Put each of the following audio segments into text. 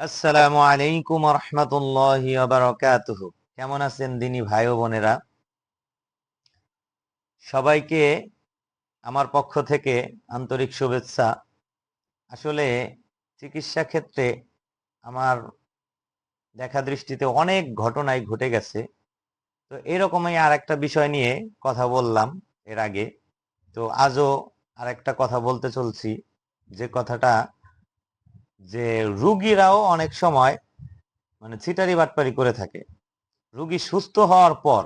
আসসালামু আলাইকুম রহমতুল্লাহি বারাকাতুহু কেমন আছেন দিনী ভাই বোনেরা? সবাইকে আমার পক্ষ থেকে আন্তরিক শুভেচ্ছা। আসলে চিকিৎসা ক্ষেত্রে আমার দেখা দৃষ্টিতে অনেক ঘটনাই ঘটে গেছে। তো এরকমই আর একটা বিষয় নিয়ে কথা বললাম এর আগে। তো আজও আর একটা কথা বলতে চলছি। যে কথাটা যে রুগীরাও অনেক সময় মানে ছিটারি বাটপারি করে থাকে। রুগী সুস্থ হওয়ার পর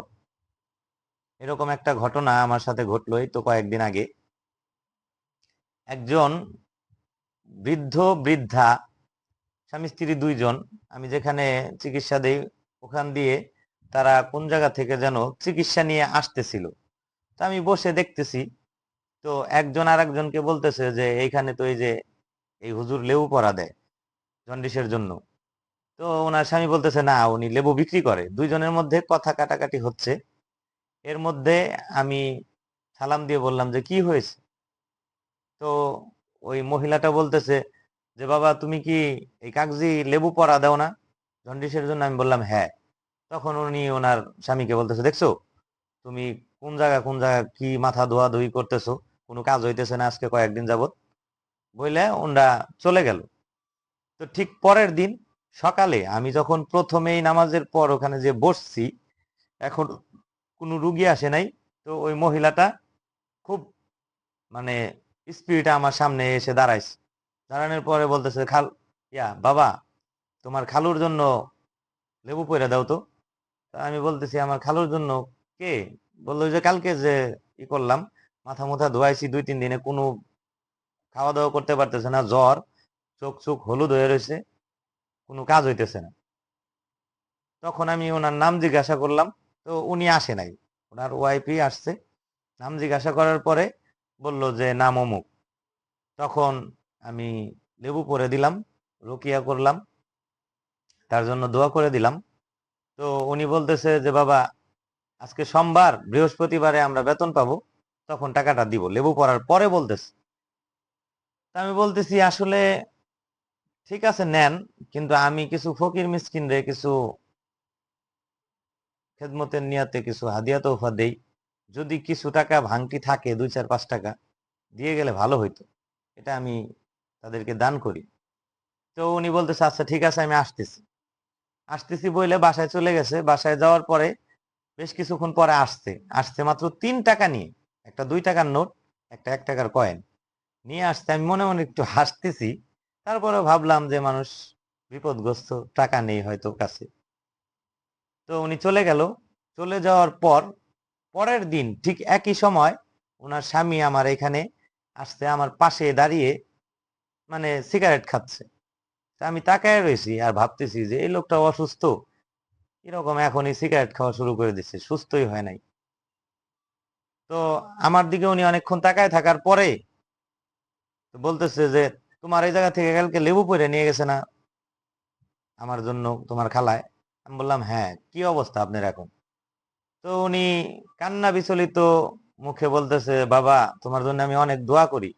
এরকম একটা ঘটনা আমার সাথে ঘটলো এই তো কয়েকদিন আগে। একজন বৃদ্ধ, বৃদ্ধা, স্বামী, স্ত্রী দুইজন, আমি যেখানে চিকিৎসা দেই ওখান দিয়ে তারা কোন জায়গা থেকে যেন চিকিৎসা নিয়ে আসতেছিল। তো আমি বসে দেখতেছি, তো একজন আর একজনকে বলতেছে যে এইখানে তো এই যে এই হুজুর লেবু পরা দেয় জন্ডিসের জন্য। তো ওনার স্বামী বলতেছে, না, উনি লেবু বিক্রি করে। দুইজনের মধ্যে কথা কাটাকাটি হচ্ছে। এর মধ্যে আমি সালাম দিয়ে বললাম যে, কি হয়েছে? তো ওই মহিলাটা বলতেছে যে, বাবা, তুমি কি এই কাগজি লেবু পরা দাও না? জন্ডিসের জন্য? আমি বললাম হ্যাঁ। তখন উনি ওনার স্বামীকে বলতেছে, দেখছ, তুমি কোন জায়গা কোন জায়গা কি মাথা ধোয়া ধুই করতেছো? কোনো কাজ হইতেছে না আজকে কয়েকদিন যাবত বইলে ওনরা চলে গেল। তো ঠিক পরের দিন সকালে আমি যখন প্রথমেই নামাজের পর ওখানে যে বসছি, এখন কোনো রুগী আসে নাই, তো ওই মহিলাটা খুব মানে স্পিরিটে আমার সামনে এসে দাঁড়াইছে। দাঁড়ানোর পরে বলতেছে, খাল, ইয়া, বাবা, তোমার খালুর জন্য লেবু পয়রা দাও তা। আমি বলতেছি, আমার খালুর জন্য কে? বলল যে কালকে যে ই করলাম, মাথা মুথা ধোয়াইছি দুই তিন দিনে, কোনো খাওয়া দাওয়া করতে পারতেছে না, জ্বর, চোখ চোখ হলুদ হয়ে রয়েছে, কোনো কাজ হইতেছে না। তখন আমি ওনার নাম জিজ্ঞাসা করলাম, তো উনি আসে নাই। ওনার ওয়াইফই আসছে, নাম জিজ্ঞাসা করার পরে বলল যে নাম অমুক তখন আমি লেবু পরে দিলাম, রকিয়া করলাম, তার জন্য দোয়া করে দিলাম। তো উনি বলতেছে যে, বাবা, আজকে সোমবার, বৃহস্পতিবারে আমরা বেতন পাবো। তখন টাকাটা দিব। লেবু পড়ার পরে বলতেছে। তা আমি বলতেছি, আসলে ঠিক আছে, নেন, কিন্তু আমি কিছু ফকির মিসকিন রে কিছু খেদমতের নিয়াতে কিছু হাদিয়া তোফা দেই। যদি কিছু টাকা ভাঙটি থাকে, দুই চার, পাঁচ টাকা, দিয়ে গেলে ভালো হইতো। এটা আমি তাদেরকে দান করি। তো উনি বলতেছে আচ্ছা ঠিক আছে, আমি আসতেছি। আসতেছি বইলে বাসায় চলে গেছে। বাসায় যাওয়ার পরে বেশ কিছুক্ষণ পরে আসছে। আসছে মাত্র তিন টাকা নিয়ে। একটা দুই টাকার নোট, একটা এক টাকার কয়েন। নিয়ে আসতে আমি মনে মনে একটু হাসতেছি। তারপরে ভাবলাম যে মানুষ বিপদগ্রস্ত, টাকা নেই হয়তো কাছে। তো উনি চলে গেল। চলে যাওয়ার পর, পরের দিন ঠিক একই সময় ওনার স্বামী আমার এখানে আসতে আমার পাশে দাঁড়িয়ে মানে সিগারেট খাচ্ছে। আমি তাকায় রয়েছি আর ভাবতেছি যে এই লোকটা অসুস্থ। এরকম এখনই সিগারেট খাওয়া শুরু করে দিচ্ছে সুস্থই হয় নাই। তো আমার দিকে উনি অনেকক্ষণ তাকায় থাকার পরে তো বলতেছে যে, তোমার এই জায়গা থেকে কালকে লেবু পরে নিয়ে গেছে না আমার জন্য তোমার খালায়? আমি বললাম হ্যাঁ কি অবস্থা আপনার এখন? তো উনি কান্না বিচলিত মুখে বলতেছে, বাবা, তোমার জন্য আমি অনেক দোয়া করি।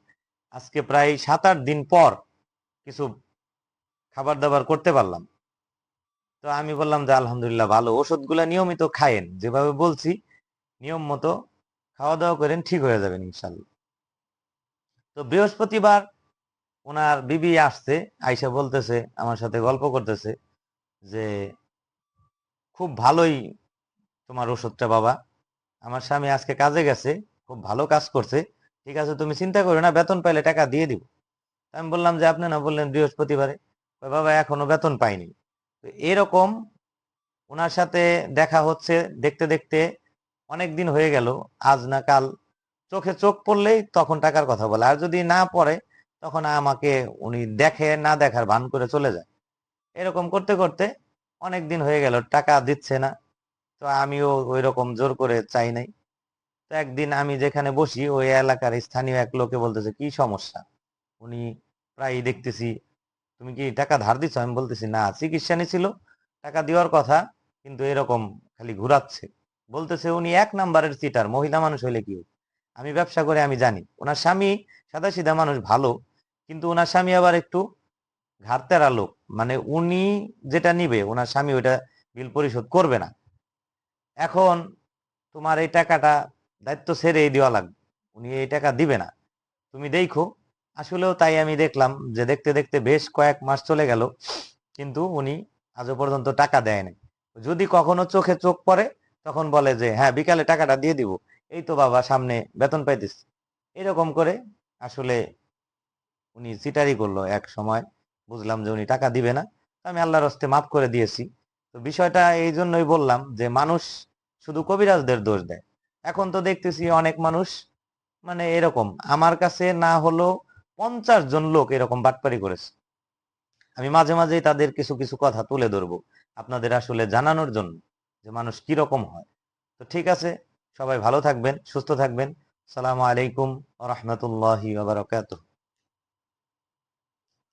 আজকে প্রায় সাত আট দিন পর কিছু খাবার দাবার করতে পারলাম। তো আমি বললাম যে, আলহামদুলিল্লাহ, ভালো। ওষুধগুলা নিয়মিত খায়েন। যেভাবে বলছি, নিয়ম মতো খাওয়া দাওয়া করেন, ঠিক হয়ে যাবেন ইনশাল্লাহ। তো বৃহস্পতিবার ওনার বিবি আসছে, আইসা বলতেছে, আমার সাথে গল্প করতেছে যে, খুব ভালোই তোমার ওষুধটা বাবা। আমার স্বামী আজকে কাজে গেছে, খুব ভালো কাজ করছে। ঠিক আছে, তুমি চিন্তা করো না, বেতন পাইলে টাকা দিয়ে দিব। আমি বললাম যে, আপনি না বললেন বৃহস্পতিবারে? বাবা, এখনও বেতন পাইনি। তো এরকম ওনার সাথে দেখা হচ্ছে, দেখতে দেখতে অনেক দিন হয়ে গেল, আজ না কাল চোখে চোখ পড়লেই তখন টাকার কথা বলে। আর যদি না পড়ে, তখন আমাকে উনি দেখে, না দেখার ভান করে চলে যায়। এরকম করতে করতে অনেক দিন হয়ে গেল, টাকা দিচ্ছে না। তো আমিও ওই রকম জোর করে চাই নাই। তো একদিন আমি যেখানে বসি, ওই এলাকার স্থানীয় এক লোকে বলতেছে, কি সমস্যা? উনি, প্রায়ই দেখতেছি, তুমি কি টাকা ধার দিচ্ছ আমি বলতেছি, না, চিকিৎসা নিছিল, টাকা দেওয়ার কথা, কিন্তু এরকম খালি ঘুরাচ্ছে। বলতেছে উনি, এক নাম্বারের চিটার মহিলা মানুষ হইলে কি হবে? আমি ব্যবসা করে আমি জানি। ওনার স্বামী সাদা সিধা মানুষ, ভালো। কিন্তু ওনার স্বামী আবার একটু ঘাটতেরা লোক। মানে উনি যেটা নিবে, ওনার স্বামী ওইটা বিল পরিশোধ করবে না। এখন তোমার এই টাকাটা দায়িত্ব ছেড়েই দেওয়া লাগবে উনি এই টাকা দিবে না। তুমি দেখো, আসলেও তাই আমি দেখলাম যে দেখতে দেখতে বেশ কয়েক মাস চলে গেল, কিন্তু উনি আজও পর্যন্ত টাকা দেয় নাই। যদি কখনো চোখে চোখ পড়ে, তখন বলে যে হ্যাঁ বিকালে টাকাটা দিয়ে দিব। এই তো বাবা, সামনে বেতন পাইতেছি। এরকম করে আসলে উনি চিটারি করল এক সময়। বুঝলাম যে উনি টাকা দিবে না। আমি আল্লাহর হস্তে মাফ করে দিয়েছি। তো বিষয়টা এই জন্যই বললাম যে মানুষ শুধু কবিরাজদের দোষ দেয়। এখন তো দেখতেছি অনেক মানুষ মানে এরকম। আমার কাছে না হলো পঞ্চাশ জন লোক এরকম বাটপারি করেছে। আমি মাঝে মাঝেই তাদের কিছু কিছু কথা তুলে ধরবো আপনাদের আসলে জানানোর জন্য যে মানুষ কি রকম হয়। তো ঠিক আছে সবাই ভালো থাকবেন সুস্থ থাকবেন। সালামু আলাইকুম রহমতুল্লাহি বারাকাতুহ।